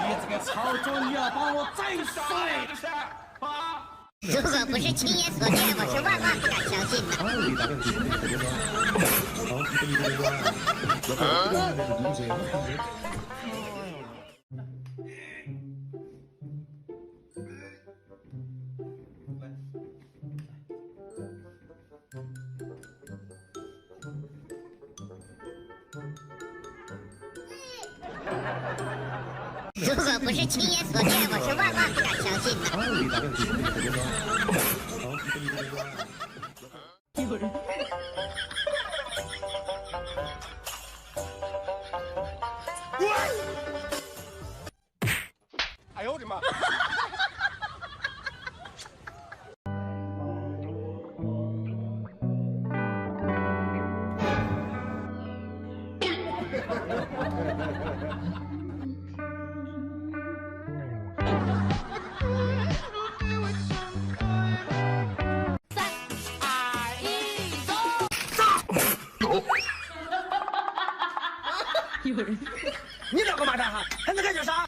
你这个操作，你要把我震死！如果不是亲眼所见，我是万万不敢相信的。如果不是亲眼所见，我是万万不敢相信的。哎呦我的妈！有人，你两个马扎哈还能干点啥？